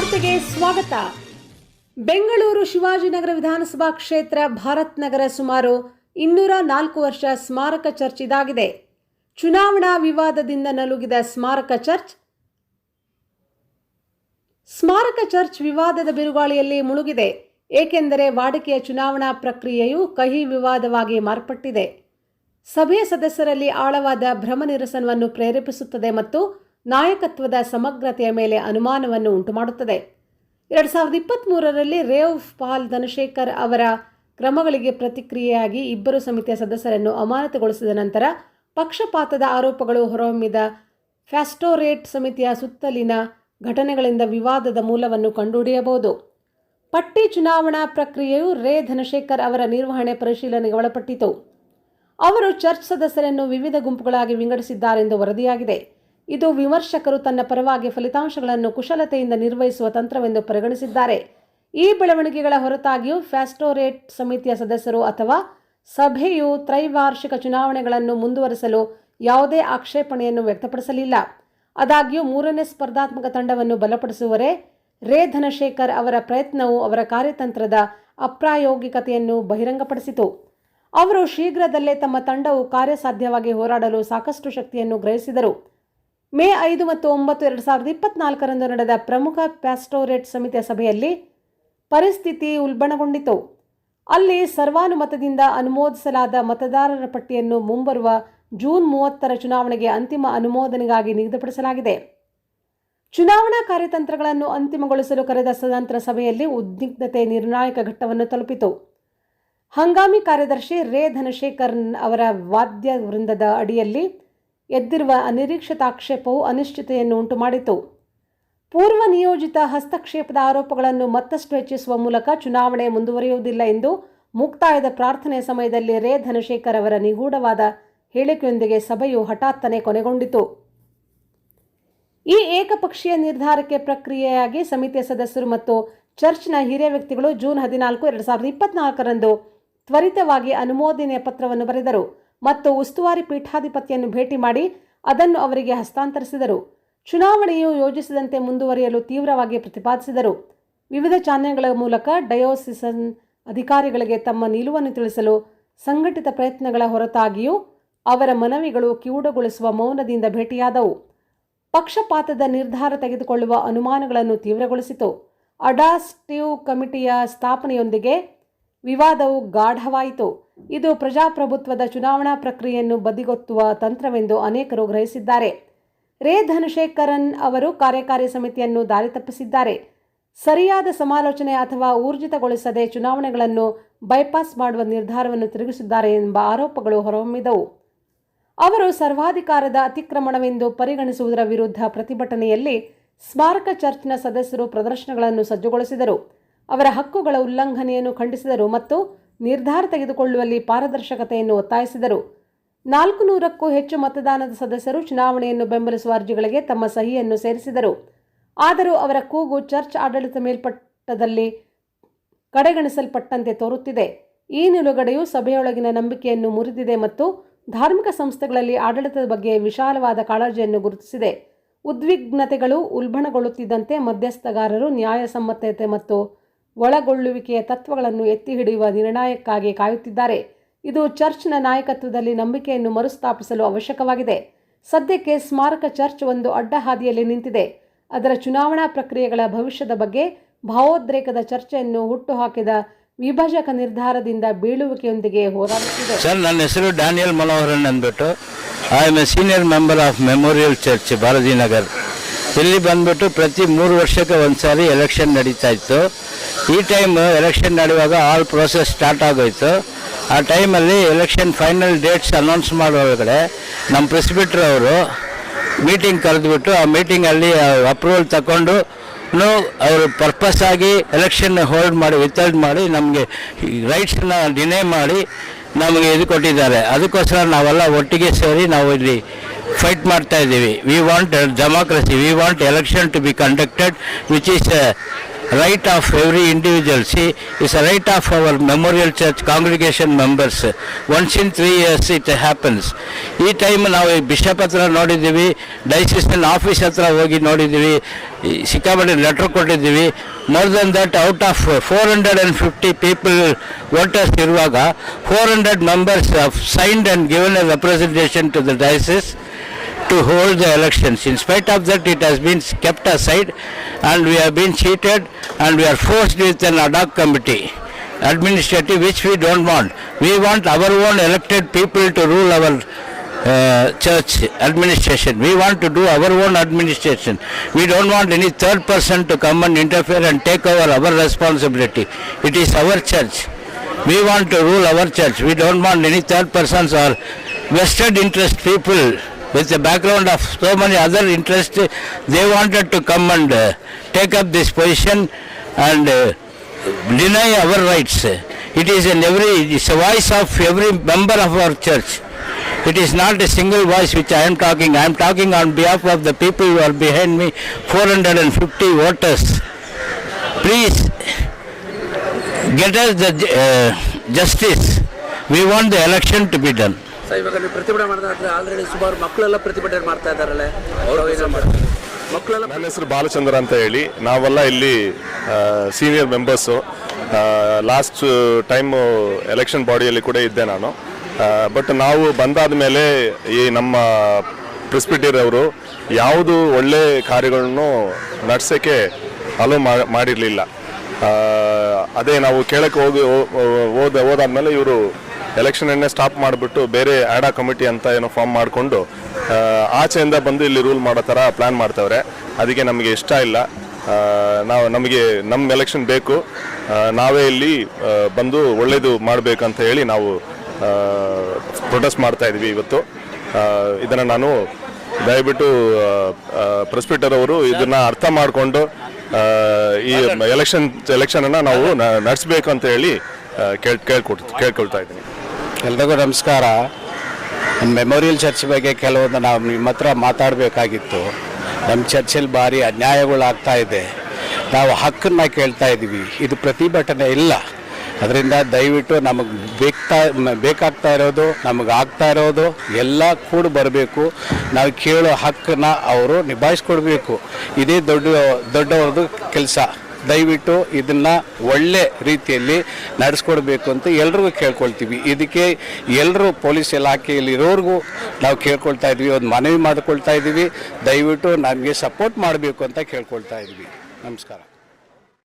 ವಾರ್ತೆಗೆ ಸ್ವಾಗತ. ಬೆಂಗಳೂರು ಶಿವಾಜಿನಗರ ವಿಧಾನಸಭಾ ಕ್ಷೇತ್ರ ಭಾರತ್ ನಗರ ಸುಮಾರು ಇನ್ನೂರ ನಾಲ್ಕು ವರ್ಷ ಸ್ಮಾರಕ ಚರ್ಚ್ ಇದಾಗಿದೆ. ಚುನಾವಣಾ ವಿವಾದದಿಂದ ನಲುಗಿದ ಸ್ಮಾರಕ ಚರ್ಚ್ ಸ್ಮಾರಕ ಚರ್ಚ್ ವಿವಾದದ ಬಿರುಗಾಳಿಯಲ್ಲಿ ಮುಳುಗಿದೆ. ಏಕೆಂದರೆ ವಾಡಿಕೆಯ ಚುನಾವಣಾ ಪ್ರಕ್ರಿಯೆಯು ಕಹಿ ವಿವಾದವಾಗಿ ಮಾರ್ಪಟ್ಟಿದೆ. ಸಭೆಯ ಸದಸ್ಯರಲ್ಲಿ ಆಳವಾದ ಭ್ರಮ ನಿರಸನವನ್ನು ಪ್ರೇರೇಪಿಸುತ್ತದೆ ಮತ್ತು ನಾಯಕತ್ವದ ಸಮಗ್ರತೆಯ ಮೇಲೆ ಅನುಮಾನವನ್ನು ಉಂಟುಮಾಡುತ್ತದೆ. ಎರಡು ಸಾವಿರದ ಇಪ್ಪತ್ತ್ಮೂರರಲ್ಲಿ ರೇವ್ ಪಾಲ್ ಧನಶೇಖರ್ ಅವರ ಕ್ರಮಗಳಿಗೆ ಪ್ರತಿಕ್ರಿಯೆಯಾಗಿ ಇಬ್ಬರು ಸಮಿತಿಯ ಸದಸ್ಯರನ್ನು ಅಮಾನತುಗೊಳಿಸಿದ ನಂತರ ಪಕ್ಷಪಾತದ ಆರೋಪಗಳು ಹೊರಹೊಮ್ಮಿದ ಫ್ಯಾಸ್ಟೋರೇಟ್ ಸಮಿತಿಯ ಸುತ್ತಲಿನ ಘಟನೆಗಳಿಂದ ವಿವಾದದ ಮೂಲವನ್ನು ಕಂಡುಹಿಡಿಯಬಹುದು. ಪಟ್ಟಿ ಚುನಾವಣಾ ಪ್ರಕ್ರಿಯೆಯು ರೇ ಧನಶೇಖರ್ ಅವರ ನಿರ್ವಹಣೆ ಪರಿಶೀಲನೆಗೆ ಒಳಪಟ್ಟಿತು. ಅವರು ಚರ್ಚ್ ಸದಸ್ಯರನ್ನು ವಿವಿಧ ಗುಂಪುಗಳಾಗಿ ವಿಂಗಡಿಸಿದ್ದಾರೆಂದು ವರದಿಯಾಗಿದೆ. ಇದು ವಿಮರ್ಶಕರು ತನ್ನ ಪರವಾಗಿ ಫಲಿತಾಂಶಗಳನ್ನು ಕುಶಲತೆಯಿಂದ ನಿರ್ವಹಿಸುವ ತಂತ್ರವೆಂದು ಪರಿಗಣಿಸಿದ್ದಾರೆ. ಈ ಬೆಳವಣಿಗೆಗಳ ಹೊರತಾಗಿಯೂ ಫ್ಯಾಸ್ಟೋರೇಟ್ ಸಮಿತಿಯ ಸದಸ್ಯರು ಅಥವಾ ಸಭೆಯು ತ್ರೈವಾರ್ಷಿಕ ಚುನಾವಣೆಗಳನ್ನು ಮುಂದುವರೆಸಲು ಯಾವುದೇ ಆಕ್ಷೇಪಣೆಯನ್ನು ವ್ಯಕ್ತಪಡಿಸಲಿಲ್ಲ. ಆದಾಗ್ಯೂ ಮೂರನೇ ಸ್ಪರ್ಧಾತ್ಮಕ ತಂಡವನ್ನು ಬಲಪಡಿಸುವರೆ ರೇ ಧನಶೇಖರ್ ಅವರ ಪ್ರಯತ್ನವು ಅವರ ಕಾರ್ಯತಂತ್ರದ ಅಪ್ರಾಯೋಗಿಕತೆಯನ್ನು ಬಹಿರಂಗಪಡಿಸಿತು. ಅವರು ಶೀಘ್ರದಲ್ಲೇ ತಮ್ಮ ತಂಡವು ಕಾರ್ಯಸಾಧ್ಯವಾಗಿ ಹೋರಾಡಲು ಸಾಕಷ್ಟು ಶಕ್ತಿಯನ್ನು ಗ್ರಹಿಸಿದರು. ಮೇ ಐದು ಮತ್ತು ಒಂಬತ್ತು ಎರಡು ಸಾವಿರದ ಇಪ್ಪತ್ನಾಲ್ಕರಂದು ನಡೆದ ಪ್ರಮುಖ ಪ್ಯಾಸ್ಟೋರೇಟ್ ಸಮಿತಿಯ ಸಭೆಯಲ್ಲಿ ಪರಿಸ್ಥಿತಿ ಉಲ್ಬಣಗೊಂಡಿತು. ಅಲ್ಲಿ ಸರ್ವಾನುಮತದಿಂದ ಅನುಮೋದಿಸಲಾದ ಮತದಾರರ ಪಟ್ಟಿಯನ್ನು ಮುಂಬರುವ ಜೂನ್ ಮೂವತ್ತರ ಚುನಾವಣೆಗೆ ಅಂತಿಮ ಅನುಮೋದನೆಗಾಗಿ ನಿಗದಿಪಡಿಸಲಾಗಿದೆ. ಚುನಾವಣಾ ಕಾರ್ಯತಂತ್ರಗಳನ್ನು ಅಂತಿಮಗೊಳಿಸಲು ಕರೆದ ಸದಂತರ ಸಭೆಯಲ್ಲಿ ಉದ್ವಿಗ್ನತೆ ನಿರ್ಣಾಯಕ ಘಟ್ಟವನ್ನು ತಲುಪಿತು. ಹಂಗಾಮಿ ಕಾರ್ಯದರ್ಶಿ ರೇ ಧನಶೇಖರ್ ಅವರ ವಾದ್ಯ ವೃಂದದ ಅಡಿಯಲ್ಲಿ ಎದ್ದಿರುವ ಅನಿರೀಕ್ಷಿತ ಆಕ್ಷೇಪವು ಅನಿಶ್ಚಿತೆಯನ್ನು ಉಂಟುಮಾಡಿತು. ಪೂರ್ವ ನಿಯೋಜಿತ ಹಸ್ತಕ್ಷೇಪದ ಆರೋಪಗಳನ್ನು ಮತ್ತಷ್ಟು ಹೆಚ್ಚಿಸುವ ಮೂಲಕ ಚುನಾವಣೆ ಮುಂದುವರಿಯುವುದಿಲ್ಲ ಎಂದು ಮುಕ್ತಾಯದ ಪ್ರಾರ್ಥನೆ ಸಮಯದಲ್ಲಿ ರೇ ಧನಶೇಖರ್ ಅವರ ನಿಗೂಢವಾದ ಹೇಳಿಕೆಯೊಂದಿಗೆ ಸಭೆಯು ಹಠಾತ್ತನೆ ಕೊನೆಗೊಂಡಿತು. ಈ ಏಕಪಕ್ಷೀಯ ನಿರ್ಧಾರಕ್ಕೆ ಪ್ರಕ್ರಿಯೆಯಾಗಿ ಸಮಿತಿಯ ಸದಸ್ಯರು ಮತ್ತು ಚರ್ಚ್ನ ಹಿರಿಯ ವ್ಯಕ್ತಿಗಳು ಜೂನ್ ಹದಿನಾಲ್ಕು, ಎರಡು ಸಾವಿರದ ಇಪ್ಪತ್ನಾಲ್ಕರಂದು ತ್ವರಿತವಾಗಿ ಅನುಮೋದನೆಯ ಪತ್ರವನ್ನು ಬರೆದರು. ಮತ್ತು ಉಸ್ತುವಾರಿ ಪೀಠಾಧಿಪತಿಯನ್ನು ಭೇಟಿ ಮಾಡಿ ಅದನ್ನು ಅವರಿಗೆ ಹಸ್ತಾಂತರಿಸಿದರು. ಚುನಾವಣೆಯು ಯೋಜಿಸಿದಂತೆ ಮುಂದುವರಿಯಲು ತೀವ್ರವಾಗಿ ಪ್ರತಿಪಾದಿಸಿದರು. ವಿವಿಧ ಚಾನೆಲ್ಗಳ ಮೂಲಕ ಡಯೋಸಿಸನ್ ಅಧಿಕಾರಿಗಳಿಗೆ ತಮ್ಮ ನಿಲುವನ್ನು ತಿಳಿಸಲು ಸಂಘಟಿತ ಪ್ರಯತ್ನಗಳ ಹೊರತಾಗಿಯೂ ಅವರ ಮನವಿಗಳು ಕಿವುಡುಗೊಳಿಸುವ ಮೌನದಿಂದ ಭೇಟಿಯಾದವು. ಪಕ್ಷಪಾತದ ನಿರ್ಧಾರ ತೆಗೆದುಕೊಳ್ಳುವ ಅನುಮಾನಗಳನ್ನು ತೀವ್ರಗೊಳಿಸಿತು. ಅಡಾಸ್ಟಿವ್ ಕಮಿಟಿಯ ಸ್ಥಾಪನೆಯೊಂದಿಗೆ ವಿವಾದವು ಗಾಢವಾಯಿತು. ಇದು ಪ್ರಜಾಪ್ರಭುತ್ವದ ಚುನಾವಣಾ ಪ್ರಕ್ರಿಯೆಯನ್ನು ಬದಿಗೊತ್ತುವ ತಂತ್ರವೆಂದು ಅನೇಕರು ಗ್ರಹಿಸಿದ್ದಾರೆ. ರೇ ಧನಶೇಖರನ್ ಅವರು ಕಾರ್ಯಕಾರಿ ಸಮಿತಿಯನ್ನು ದಾರಿ ತಪ್ಪಿಸಿದ್ದಾರೆ. ಸರಿಯಾದ ಸಮಾಲೋಚನೆ ಅಥವಾ ಊರ್ಜಿತಗೊಳಿಸದೆ ಚುನಾವಣೆಗಳನ್ನು ಬೈಪಾಸ್ ಮಾಡುವ ನಿರ್ಧಾರವನ್ನು ತಿರುಗಿಸಿದ್ದಾರೆ ಎಂಬ ಆರೋಪಗಳು ಹೊರಹೊಮ್ಮಿದವು. ಅವರು ಸರ್ವಾಧಿಕಾರದ ಅತಿಕ್ರಮಣವೆಂದು ಪರಿಗಣಿಸುವುದರ ವಿರುದ್ಧ ಪ್ರತಿಭಟನೆಯಲ್ಲಿ ಸ್ಮಾರಕ ಚರ್ಚ್ನ ಸದಸ್ಯರು ಪ್ರದರ್ಶನಗಳನ್ನು ಸಜ್ಜುಗೊಳಿಸಿದರು. ಅವರ ಹಕ್ಕುಗಳ ಉಲ್ಲಂಘನೆಯನ್ನು ಖಂಡಿಸಿದರು ಮತ್ತು ನಿರ್ಧಾರ ತೆಗೆದುಕೊಳ್ಳುವಲ್ಲಿ ಪಾರದರ್ಶಕತೆಯನ್ನು ಒತ್ತಾಯಿಸಿದರು. ನಾಲ್ಕು ನೂರಕ್ಕೂ ಹೆಚ್ಚು ಮತದಾನದ ಸದಸ್ಯರು ಚುನಾವಣೆಯನ್ನು ಬೆಂಬಲಿಸುವ ಅರ್ಜಿಗಳಿಗೆ ತಮ್ಮ ಸಹಿಯನ್ನು ಸೇರಿಸಿದರು. ಆದರೂ ಅವರ ಕೂಗು ಚರ್ಚ್ ಆಡಳಿತ ಮೇಲ್ಪಟ್ಟದಲ್ಲಿ ಕಡೆಗಣಿಸಲ್ಪಟ್ಟಂತೆ ತೋರುತ್ತಿದೆ. ಈ ನಿಲುಗಡೆಯು ಸಭೆಯೊಳಗಿನ ನಂಬಿಕೆಯನ್ನು ಮುರಿದಿದೆ ಮತ್ತು ಧಾರ್ಮಿಕ ಸಂಸ್ಥೆಗಳಲ್ಲಿ ಆಡಳಿತದ ಬಗ್ಗೆ ವಿಶಾಲವಾದ ಕಾಳಜಿಯನ್ನು ಗುರುತಿಸಿದೆ. ಉದ್ವಿಗ್ನತೆಗಳು ಉಲ್ಬಣಗೊಳ್ಳುತ್ತಿದ್ದಂತೆ ಮಧ್ಯಸ್ಥಗಾರರು ನ್ಯಾಯಸಮ್ಮತತೆ ಮತ್ತು ಒಳಗೊಳ್ಳುವಿಕೆಯ ತತ್ವಗಳನ್ನು ಎತ್ತಿ ಹಿಡಿಯುವ ನಿರ್ಣಯಕ್ಕಾಗಿ ಕಾಯುತ್ತಿದ್ದಾರೆ. ಇದು ಚರ್ಚ್ನ ನಾಯಕತ್ವದಲ್ಲಿ ನಂಬಿಕೆಯನ್ನು ಮರುಸ್ಥಾಪಿಸಲು ಅವಶ್ಯಕವಾಗಿದೆ. ಸದ್ಯಕ್ಕೆ ಸ್ಮಾರಕ ಚರ್ಚ್ ಒಂದು ಅಡ್ಡಹಾದಿಯಲ್ಲಿ ನಿಂತಿದೆ. ಅದರ ಚುನಾವಣಾ ಪ್ರಕ್ರಿಯೆಗಳ ಭವಿಷ್ಯದ ಬಗ್ಗೆ ಭಾವೋದ್ರೇಕದ ಚರ್ಚೆಯನ್ನು ಹುಟ್ಟುಹಾಕಿದ ವಿಭಜಕ ನಿರ್ಧಾರದಿಂದ ಬೀಳುವಿಕೆಯೊಂದಿಗೆ ಹೋರಾಡುತ್ತಿದೆ. ಸರ್, ನನ್ನ ಹೆಸರು ಡ್ಯಾನಿಯಲ್ ಮನೋಹರನ್ ಅಂದ್ಬಿಟ್ಟು. I am a senior member of memorial church Balajinagar Nagar ಇಲ್ಲಿ ಬಂದ್ಬಿಟ್ಟು ಪ್ರತಿ ಮೂರು ವರ್ಷಕ್ಕೆ ಒಂದ್ಸಾರಿ ಎಲೆಕ್ಷನ್ ನಡೀತಾ ಇತ್ತು. ಈ ಟೈಮ್ ಎಲೆಕ್ಷನ್ ನಡೆಯುವಾಗ ಆಲ್ ಪ್ರೋಸೆಸ್ ಸ್ಟಾರ್ಟ್ ಆಗೋಯ್ತು. ಆ ಟೈಮಲ್ಲಿ ಎಲೆಕ್ಷನ್ ಫೈನಲ್ ಡೇಟ್ಸ್ ಅನೌನ್ಸ್ ಮಾಡುವಾಗಡೆ ನಮ್ಮ ಪ್ರೆಸಿಬಿಟ್ರ್ ಅವರು ಮೀಟಿಂಗ್ ಕರೆದುಬಿಟ್ಟು ಆ ಮೀಟಿಂಗಲ್ಲಿ ಅಪ್ರೂವಲ್ ತಗೊಂಡು ಅವರು ಪರ್ಪಸ್ ಆಗಿ ಎಲೆಕ್ಷನ್ ಹೋಲ್ಡ್ ಮಾಡಿ ವಿತಲ್ಡ್ ಮಾಡಿ, ನಮಗೆ ರೈಟ್ಸನ್ನ ಡಿನೇ ಮಾಡಿ ನಮಗೆ ಇದು ಕೊಟ್ಟಿದ್ದಾರೆ. ಅದಕ್ಕೋಸ್ಕರ ನಾವೆಲ್ಲ ಒಟ್ಟಿಗೆ ಸೇರಿ ನಾವು ಇಲ್ಲಿ ಫೈಟ್ ಮಾಡ್ತಾ ಇದ್ದೀವಿ. We want democracy we want election to be conducted which is right of every. See, it's a right of our Memorial church congregation members once in three years it happens ಈ time ನಾವು bishop ಹತ್ರ ನೋಡಿದ್ದೀವಿ ಡೈಸಿಸ್ಟನ್ office ಹತ್ರ ಹೋಗಿ ನೋಡಿದ್ದೀವಿ ಸಿಕ್ಕಾಪಟ್ಟೆ letter ಕೊಟ್ಟಿದ್ದೀವಿ. More than that out of four hundred and fifty people voters ಇರುವಾಗ four hundred members have signed and given a representation to the diocese to hold the elections. In spite of that, it has been kept aside and we have been cheated and we are forced with an ad hoc committee, administrative, which we don't want. We want our own elected people to rule our uh, church administration. We want to do our own administration. We don't want any third person to come and interfere and take over our responsibility. It is our church. We want to rule our church. We don't want any third persons or vested interest people with the background of so many other interests. They wanted to come and uh, take up this position and uh, deny our rights. It is in every, it's a voice of every member of our church. It is not a single voice which I am talking. I am talking on behalf of the people who are behind me, 450 voters. Please get us the uh, justice. We want the election to be done. Sir ಇವಾಗ ನೀವು ಪ್ರತಿಭಟನೆ ಮಾಡಿದ್ರೆ already ಸುಮಾರು ಮಕ್ಕಳೆಲ್ಲ ಪ್ರತಿಭಟನೆ ಮಾಡ್ತಾ ಇದ್ದಾರಲ್ಲ. ಅವ್ರು ಏನೋ ಮಾಡ್ತಾರೆ ಮಕ್ಕಳೆಲ್ಲ ನನ್ನ ಹೆಸರು ಬಾಲಚಂದ್ರ ಅಂತ ಹೇಳಿ. ನಾವೆಲ್ಲ ಇಲ್ಲಿ senior members last time election ಬಾಡಿಯಲ್ಲಿ ಕೂಡ ಇದ್ದೆ ನಾನು. ಬಟ್ ನಾವು ಬಂದಾದ ಮೇಲೆ ಈ ನಮ್ಮ ಪ್ರಿಸ್ಪಿಟೀರ್ ಅವರು ಯಾವುದು ಒಳ್ಳೆ ಕಾರ್ಯಗಳನ್ನು ನಡೆಸೋಕ್ಕೆ ಅಲೋ ಮಾಡಿರಲಿಲ್ಲ. ಅದೇ ನಾವು ಕೇಳಕ್ಕೆ ಹೋಗಿ ಓದ ಹೋದ ಹೋದಾದ್ಮೇಲೆ ಇವರು ಎಲೆಕ್ಷನನ್ನೇ ಸ್ಟಾಪ್ ಮಾಡಿಬಿಟ್ಟು ಬೇರೆ ಆಡಾ ಕಮಿಟಿ ಅಂತ ಏನೋ ಫಾರ್ಮ್ ಮಾಡಿಕೊಂಡು ಆಚೆಯಿಂದ ಬಂದು ಇಲ್ಲಿ ರೂಲ್ ಮಾಡೋ ಥರ ಪ್ಲ್ಯಾನ್ ಮಾಡ್ತವ್ರೆ. ಅದಕ್ಕೆ ನಮಗೆ ಇಷ್ಟ ಇಲ್ಲ. ನಾವು ನಮಗೆ ನಮ್ಮ ಎಲೆಕ್ಷನ್ ಬೇಕು. ನಾವೇ ಇಲ್ಲಿ ಬಂದು ಒಳ್ಳೆಯದು ಮಾಡಬೇಕಂತ ಹೇಳಿ ನಾವು ಪ್ರೊಟೆಸ್ಟ್ ಮಾಡ್ತಾ ಇದ್ವಿ ಇವತ್ತು. ಇದನ್ನು ನಾನು ದಯವಿಟ್ಟು ಪ್ರೆಸ್ಪಿಟರ್ ಅವರು ಇದನ್ನು ಅರ್ಥ ಮಾಡಿಕೊಂಡು ಈ ಎಲೆಕ್ಷನ್ ಎಲೆಕ್ಷನನ್ನು ನಾವು ನಡೆಸಬೇಕು ಅಂತ ಹೇಳಿ ಕೇಳ್ಕೊಳ್ತಾ ಇದ್ದೀನಿ. ಎಲ್ರಿಗೂ ನಮಸ್ಕಾರ. ಮೆಮೋರಿಯಲ್ ಚರ್ಚ್ ಬಗ್ಗೆ ಕೆಲವೊಂದು ನಾವು ನಿಮ್ಮ ಹತ್ರ ಮಾತಾಡಬೇಕಾಗಿತ್ತು. ನಮ್ಮ ಚರ್ಚಲ್ಲಿ ಭಾರಿ ಅನ್ಯಾಯಗಳಾಗ್ತಾ ಇದೆ. ನಾವು ಹಕ್ಕನ್ನು ಕೇಳ್ತಾ ಇದ್ದೀವಿ. ಇದು ಪ್ರತಿಭಟನೆ ಇಲ್ಲ. ಅದರಿಂದ ದಯವಿಟ್ಟು ನಮಗೆ ಬೇಕಾ ಬೇಕಾಗ್ತಾ ಇರೋದು, ನಮಗೆ ಆಗ್ತಾ ಇರೋದು, ಎಲ್ಲ ಕೂಡ ಬರಬೇಕು. ನಾವು ಕೇಳೋ ಹಕ್ಕನ್ನು ಅವರು ನಿಭಾಯಿಸ್ಕೊಡ್ಬೇಕು. ಇದೇ ದೊಡ್ಡ, ದೊಡ್ಡವ್ರದ್ದು ಕೆಲಸ. ದಯವಿಟ್ಟು ಇದನ್ನ ಒಳ್ಳೆ ರೀತಿಯಲ್ಲಿ ನಡೆಸ್ಕೊಡ್ಬೇಕು ಅಂತ ಎಲ್ರಿಗೂ ಕೇಳ್ಕೊಳ್ತೀವಿ. ಇದಕ್ಕೆ ಎಲ್ಲರೂ ಪೊಲೀಸ್ ಇಲಾಖೆಯಲ್ಲಿ ಇರೋರ್ಗೂ ನಾವು ಕೇಳ್ಕೊಳ್ತಾ ಇದ್ವಿ ಒಂದು ಮನವಿ ಮಾಡ್ಕೊಳ್ತಾ ಇದ್ದೀವಿ ದಯವಿಟ್ಟು ನಮಗೆ ಸಪೋರ್ಟ್ ಮಾಡಬೇಕು ಅಂತ ಕೇಳ್ಕೊಳ್ತಾ ಇದ್ವಿ. ನಮಸ್ಕಾರ.